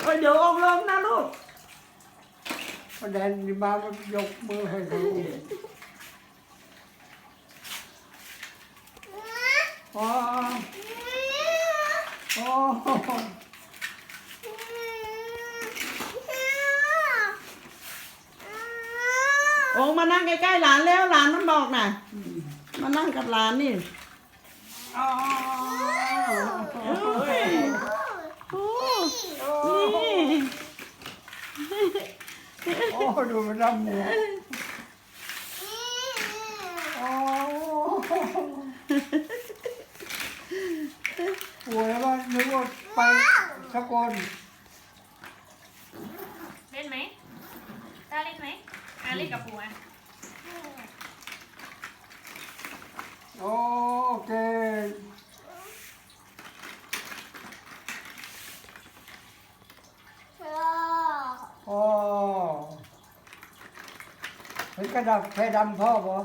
โอ้ยเดี๋ยวองค์ลงนะลูกประเด็นที่มามันยกมือให้ดูอ๋อโอ้โหองค์มานั่งใกล้ๆหลานแล้วหลานมันบอกน่ะมานั่งกับหลานนี่อ๋อเอ้ยโอ้นี่ โอ้ดูมันดำเนี่ยโอ้ป่วยแล้วนึกว่าไปสกลเล่นไหมตาเล่นไหมอะเล่นกับปูอะ โอเคโอ้ เป็นกระดับไฟดำพ่อปะ